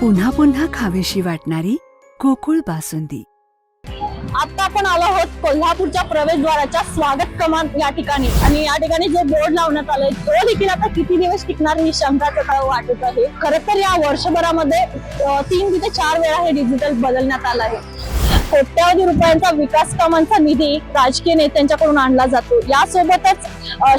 पुन्हा पुन्हा खावीशी वाटणारी गोकुळ बासुंदी. आता आपण आलो आहोत कोल्हापूरच्या प्रवेशद्वाराच्या स्वागत कमान या ठिकाणी. आणि या ठिकाणी जो बोर्ड लावण्यात आलाय तो देखील आता किती दिवस टिकणार ही शंका आता वाटत आहे? खरं तर या वर्षभरामध्ये तीन ते चार वेळा हे डिजिटल बदलण्यात आलं आहे. कोट्यावधी रुपयांचा विकास कामांचा निधी राजकीय नेत्यांच्याकडून आणला जातो. यासोबतच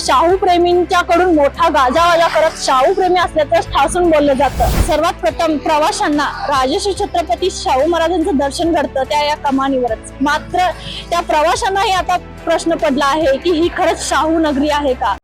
शाहू प्रेमींच्याकडून मोठा गाजावाजा करत शाहू प्रेमी असल्याचं ठासून बोललं जातं. सर्वात प्रथम प्रवाशांना राजश्री छत्रपती शाहू महाराजांचं दर्शन घडतं त्या या कमानीवरच. मात्र त्या प्रवाशांनाही आता प्रश्न पडला आहे की ही खरंच शाहू नगरी आहे का?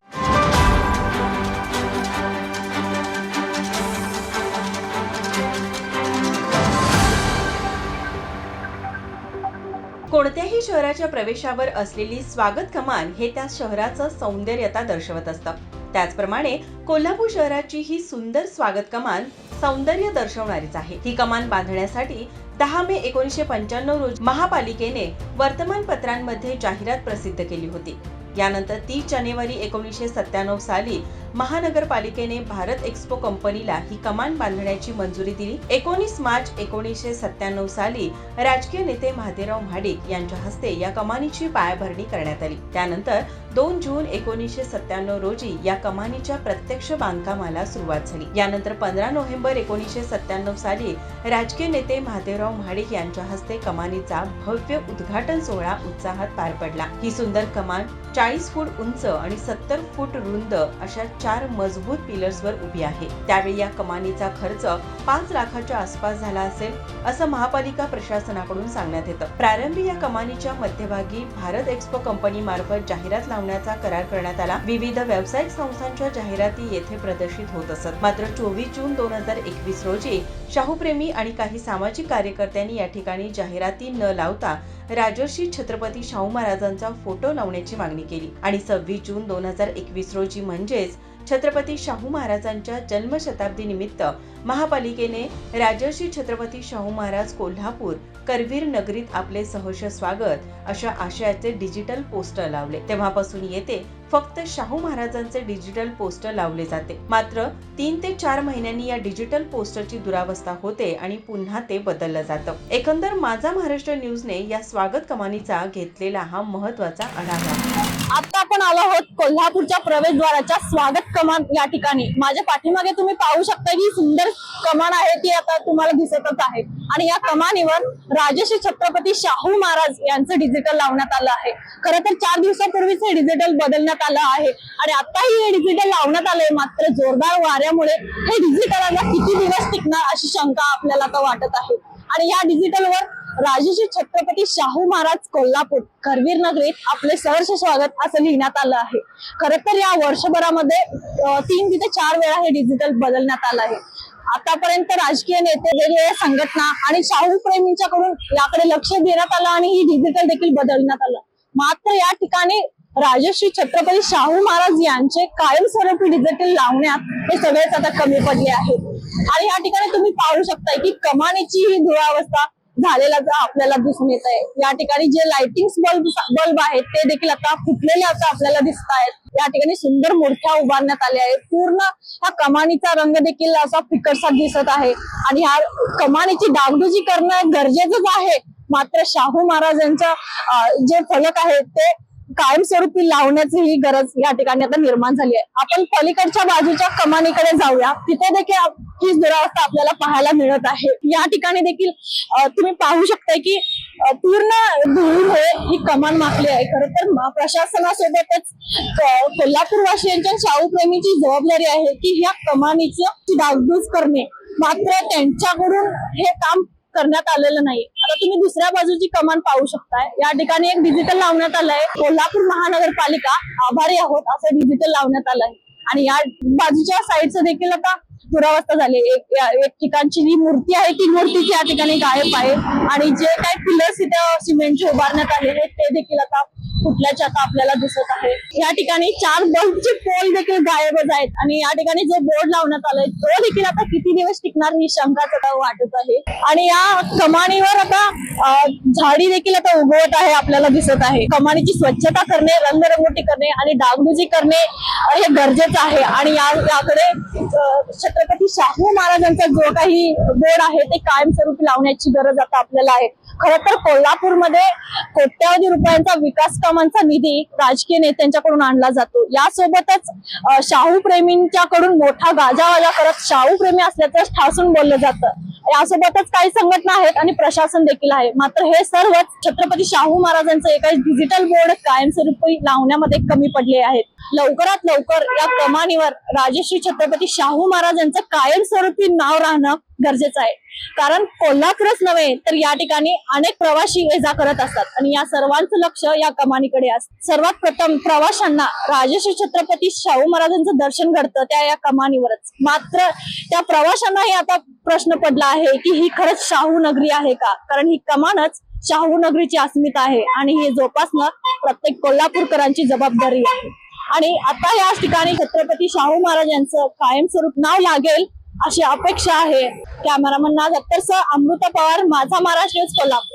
कोणत्याही शहराच्या प्रवेशावर असलेली स्वागत कमान हे त्या शहराचं सौंदर्यता दर्शवत असतं. त्याचप्रमाणे कोल्हापूर शहराची ही सुंदर स्वागत कमान सौंदर्य दर्शवणारीच आहे. ही कमान बांधण्यासाठी दहा मे एकोणीसशे पंच्याण्णव रोजी महापालिकेने वर्तमानपत्रांमध्ये जाहिरात प्रसिद्ध केली होती. यानंतर तीस जानेवारी एकोणीसशे सत्त्याण्णव साली महानगरपालिकेने भारत एक्सपो कंपनीला ही कमान बांधण्याची मंजुरी दिली. एकोणीस मार्च एकोणीसशे सत्त्याण्णव साली राजकीय नेते महादेवराव महाडिक यांच्या हस्ते या कमानीची पायाभरणी करण्यात आली. त्यानंतर दोन जून एकोणीसशे सत्त्याण्णव रोजी या कमानीच्या प्रत्यक्ष बांधकामाला सुरुवात झाली. यानंतर पंधरा नोव्हेंबर एकोणीसशे सत्त्याण्णव साली राजकीय नेते महादेवराव महाडिक यांच्या हस्ते कमानीचा भव्य उद्घाटन सोहळा उत्साहात पार पडला. ही सुंदर कमान चाळीस फूट उंच आणि सत्तर फूट रुंद अशा चार मजबूत पिलर्सवर उभी आहे. त्यावेळी या कमानीचा खर्च पाच लाखाच्या आसपास झाला असेल असं महापालिका प्रशासनाकडून सांगण्यात येतं. प्रारंभी या कमानीच्या मध्यभागी भारत एक्सपो कंपनी मार्फत जाहिरात लावण्याचा करार करण्यात आला. विविध व्यावसायिक संस्थांच्या जाहिराती येथे प्रदर्शित होत असत. मात्र चोवीस जून दोन हजार एकवीस रोजी शाहूप्रेमी आणि काही सामाजिक कार्यकर्त्यांनी या ठिकाणी जाहिराती न लावता राजर्षी छत्रपती शाहू महाराजांचा फोटो लावण्याची मागणी केली. आणि सव्वीस जून दोन हजार एकवीस रोजी म्हणजेच छत्रपती शाहू महाराजांच्या जन्मशताब्दी निमित्त महापालिकेने राजर्षी छत्रपती शाहू महाराज कोल्हापूर करवीर नगरीत आपले सहर्ष स्वागत अशा आशयाचे डिजिटल पोस्टर लावले. तेव्हापासून येते फक्त शाहू महाराजांचे डिजिटल पोस्टर लावले जाते. मात्र तीन ते चार महिन्यांनी या डिजिटल पोस्टरची दुरावस्था होते आणि पुन्हा ते बदललं जातं. एकंदर माझा महाराष्ट्र न्यूजने या स्वागत कमानीचा घेतलेला हा महत्त्वाचा आढावा. आता आपण आलो आहोत कोल्हापूरच्या प्रवेशद्वाराच्या स्वागत कमान या ठिकाणी. माझ्या पाठीमागे तुम्ही पाहू शकता ही सुंदर कमान आहे ती आता तुम्हाला दिसतच आहे. आणि या कमानीवर राजश्री छत्रपती शाहू महाराज यांचं डिजिटल लावण्यात आलं आहे. खरं तर चार दिवसापूर्वीच हे डिजिटल बदलण्यात आलं आहे. आणि आताही हे डिजिटल लावण्यात आलंय मात्र जोरदार वाऱ्यामुळे हे डिजिटल किती दिवस टिकणार अशी शंका आपल्याला आता वाटत आहे. आणि या डिजिटलवर राजश्री छत्रपती शाहू महाराज कोल्हापूर करवीर नगरीत आपले सहर्ष स्वागत असं लिहिण्यात आलं आहे. खर तर या वर्षभरामध्ये तीन तिथे चार वेळा हे डिजिटल बदलण्यात आलं आहे. आतापर्यंत राजकीय नेते वेगवेगळ्या संघटना आणि शाहू प्रेमींच्याकडून याकडे लक्ष देण्यात आलं आणि ही डिजिटल देखील बदलण्यात आलं. मात्र या ठिकाणी राजश्री छत्रपती शाहू महाराज यांचे कायमस्वरूपी डिजिटल लावण्यात हे सगळेच आता कमी पडले आहेत. आणि या ठिकाणी तुम्ही पाहू शकता की कमानीची ही दुरावस्था झालेला आपल्याला दिसून येत आहे या ठिकाणी जे लाइटिंग बल्ब बल्ब आहेत ते देखील आता फुटलेले आता आपल्याला दिसत आहेत. या ठिकाणी सुंदर मूर्त्या उभारण्यात आल्या आहेत. पूर्ण हा कमानीचा रंग देखील असा फिकटसा दिसत आहे. आणि ह्या कमानीची डागडुजी करणं गरजेचंच आहे. मात्र शाहू महाराजांचा जे फलक आहे ते कायमस्वरूपी लावण्याची ही गरज या ठिकाणी आता निर्माण झाली आहे. आपण पलीकडच्या बाजूच्या कमानीकडे जाऊया. तिथे देखील हीच दुरावस्था आपल्याला पाहायला मिळत आहे. या ठिकाणी देखील तुम्ही पाहू शकता की पूर्ण धुळीमुळे ही कमान माखली आहे. खरं तर प्रशासनासोबतच कोल्हापूरवासियांच्या शाहू प्रेमीची जबाबदारी आहे की ह्या कमानीची डागडूज करणे. मात्र त्यांच्याकडून हे काम करण्यात आलेलं नाही आता तुम्ही दुसऱ्या बाजूची कमान पाहू शकताय. या ठिकाणी एक डिजिटल लावण्यात आलंय. कोल्हापूर महानगरपालिका आभारी आहोत असं डिजिटल लावण्यात आलंय. आणि या बाजूच्या साईडचं देखील आता दुरावस्था झाली एक एक ठिकाणची जी मूर्ती आहे ती मूर्ती या ठिकाणी गायब आहे. आणि जे काही पिलर्स इथं सिमेंटचे उभारण्यात आले ते देखील आता फुटल्याचे आता आपल्याला दिसत आहे. या ठिकाणी चार बल्बचे पोल देखील गायबच आहेत आणि या ठिकाणी जो बोर्ड लावण्यात आलाय तो देखील आता किती दिवस टिकणार ही शंका आता वाटत आहे. आणि या कमानीवर आता झाडी देखील आता उगवत आहे आपल्याला दिसत आहे. कमानीची स्वच्छता करणे रंगरंगोटी करणे आणि डागडुजी करणे हे गरजेचं आहे. आणि याकडे छत्रपती शाहू महाराजांचा जो काही बोर्ड आहे ते कायमस्वरूपी लावण्याची गरज आता आपल्याला आहे. खर तर कोल्हापूरमध्ये कोट्यावधी रुपयांचा विकास कामांचा निधी राजकीय नेत्यांच्याकडून आणला जातो. यासोबतच शाहू प्रेमींच्याकडून मोठा गाजावाजा करत शाहू प्रेमी असल्याचं ठासून बोललं जातं. यासोबतच काही संघटना आहेत आणि प्रशासन देखील आहे. मात्र हे सर्व छत्रपती शाहू महाराजांचं एका डिजिटल बोर्ड कायमस्वरूपी लावण्यामध्ये कमी पडले आहेत. लवकरात लवकर या कमानीवर राजश्री छत्रपती शाहू महाराजांचं कायमस्वरूपी नाव राहणं गरजेचं आहे. कारण कोल्हापूरच नव्हे तर या ठिकाणी अनेक प्रवासी ये जा करत असतात. आणि या सर्वांचं लक्ष या कमानीकडे असत सर्वात प्रथम प्रवाशांना राजश्री छत्रपती शाहू महाराजांचं दर्शन घडतं त्या या कमानीवरच. मात्र त्या प्रवाशांनाही आता प्रश्न पडला आहे की ही खरंच शाहू नगरी आहे का? कारण ही कमानच शाहू नगरीची अस्मिता आहे आणि हे जोपासणं प्रत्येक कोल्हापूरकरांची जबाबदारी आहे. आणि आता या ठिकाणी छत्रपती शाहू महाराजांचं कायमस्वरूप नाव लागेल. अशी अपेक्षा आहे. कॅमेरामन नाज अत्तरसह अमृता पवार माझा महाराष्ट्र न्यूज कोल्हापूर.